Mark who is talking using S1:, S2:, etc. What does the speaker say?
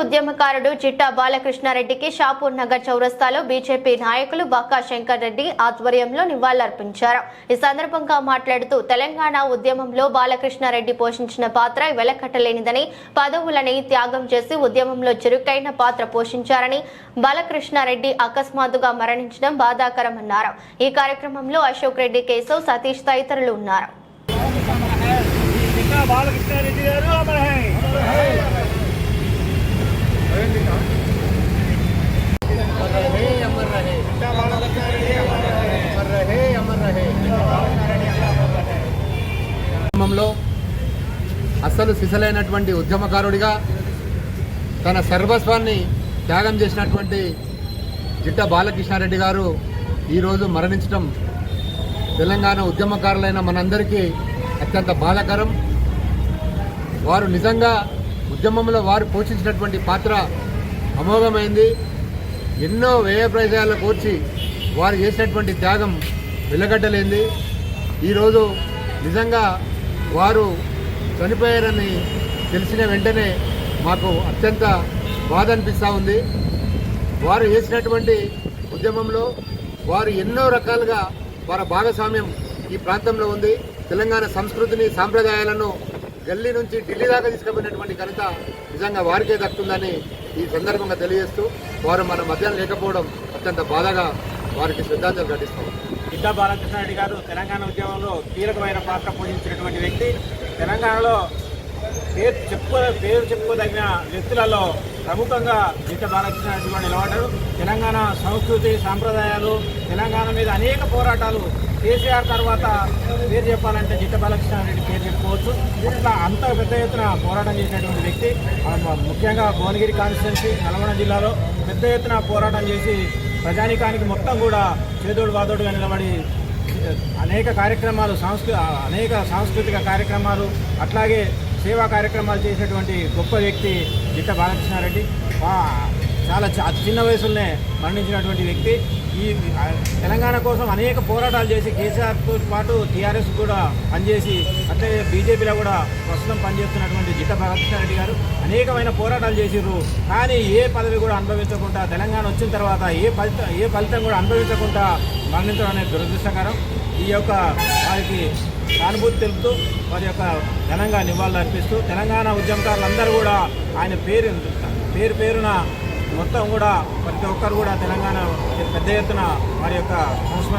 S1: ఉద్యమకారుడు చిట్టా బాలకృష్ణారెడ్డికి షాపూర్ నగర్ చౌరస్తాలో బీజేపీ నాయకులు బక్కా శంకర్ రెడ్డి ఆధ్వర్యంలో నివాళులర్పించారు. ఈ సందర్భంగా మాట్లాడుతూ తెలంగాణ ఉద్యమంలో బాలకృష్ణారెడ్డి పోషించిన పాత్ర వెలకట్టలేనిదని పదవులని త్యాగం చేసి ఉద్యమంలో చురుకైన పాత్ర పోషించారని బాలకృష్ణారెడ్డి అకస్మాత్తుగా మరణించడం బాధాకరమన్నారు. ఈ కార్యక్రమంలో అశోక్ రెడ్డి కేశవ్ సతీష్ తదితరులు ఉన్నారు.
S2: బాలకృష్ణారెడ్డి గారు
S3: ఉద్యమంలో అస్సలు సిసలైనటువంటి ఉద్యమకారుడిగా తన సర్వస్వాన్ని త్యాగం చేసినటువంటి జిట్ట బాలకృష్ణారెడ్డి గారు ఈరోజు మరణించడం తెలంగాణ ఉద్యమకారులైన మనందరికీ అత్యంత బాధాకరం. వారు నిజంగా ఉద్యమంలో వారు పోషించినటువంటి పాత్ర అమోఘమైంది. ఎన్నో వ్యయ ప్రయోజనాలు కోర్చి వారు చేసినటువంటి త్యాగం వెలగడ్డలేంది ఈరోజు నిజంగా వారు చనిపోయారని తెలిసిన వెంటనే మాకు అత్యంత బాధ అనిపిస్తూ ఉంది. వారు చేసినటువంటి ఉద్యమంలో వారు ఎన్నో రకాలుగా వారి భాగస్వామ్యం ఈ ప్రాంతంలో ఉంది. తెలంగాణ సంస్కృతిని సాంప్రదాయాలను గల్లీ నుంచి ఢిల్లీ దాకా తీసుకుపోయినటువంటి ఘనత నిజంగా వారికే దక్కుతుందని ఈ సందర్భంగా తెలియజేస్తూ వారు మన మధ్యాహ్నం లేకపోవడం అత్యంత బాధగా వారికి శ్రద్ధాంజలి ఘటిస్తాం.
S2: ఇద్దా బాలకృష్ణారెడ్డి గారు తెలంగాణ ఉద్యమంలో కీలకమైన పాత్ర పోషించినటువంటి వ్యక్తి. తెలంగాణలో పేరు చెప్పుకో పేరు చెప్పుకోదగిన వ్యక్తులలో ప్రముఖంగా జిట్ట బాలకృష్ణారెడ్డి గారు నిలబడ్డారు. తెలంగాణ సంస్కృతి సాంప్రదాయాలు తెలంగాణ మీద అనేక పోరాటాలు కేసీఆర్ తర్వాత పేరు చెప్పాలంటే జిట్ట బాలకృష్ణారెడ్డి పేరు చెప్పుకోవచ్చు. అట్లా అంత పెద్ద ఎత్తున పోరాటం చేసినటువంటి వ్యక్తి. ముఖ్యంగా భువనగిరి కాన్స్టిట్యున్సీ నల్గొండ జిల్లాలో పెద్ద ఎత్తున పోరాటం చేసి ప్రజానికానికి మొత్తం కూడా చేదోడు వాదోడుగా నిలబడి అనేక కార్యక్రమాలు సాంస్కృ అనేక సాంస్కృతిక కార్యక్రమాలు అట్లాగే సేవా కార్యక్రమాలు చేసినటువంటి గొప్ప వ్యక్తి జిట్ట బాలకృష్ణారెడ్డి. చాలా చిన్న వయసులోనే మరణించినటువంటి వ్యక్తి. ఈ తెలంగాణ కోసం అనేక పోరాటాలు చేసి కేసీఆర్తో పాటు టీఆర్ఎస్ కూడా పనిచేసి అట్లే బీజేపీలో కూడా ప్రస్తుతం పనిచేస్తున్నటువంటి జిట్ట రెడ్డి గారు అనేకమైన పోరాటాలు చేసిర్రు. కానీ ఏ పదవి కూడా అనుభవించకుండా తెలంగాణ వచ్చిన తర్వాత ఏ ఫలితం ఏ ఫలితం కూడా అనుభవించకుండా మరణించడం అనేది దురదృష్టకరం. ఈ యొక్క వారికి సానుభూతి తెలుపుతూ వారి యొక్క ఘనంగా నివాళులు అర్పిస్తూ తెలంగాణ ఉద్యమకారులందరూ కూడా ఆయన పేరు పేరు పేరున మొత్తం కూడా ప్రతి ఒక్కరు కూడా తెలంగాణ పెద్ద ఎత్తున వారి యొక్క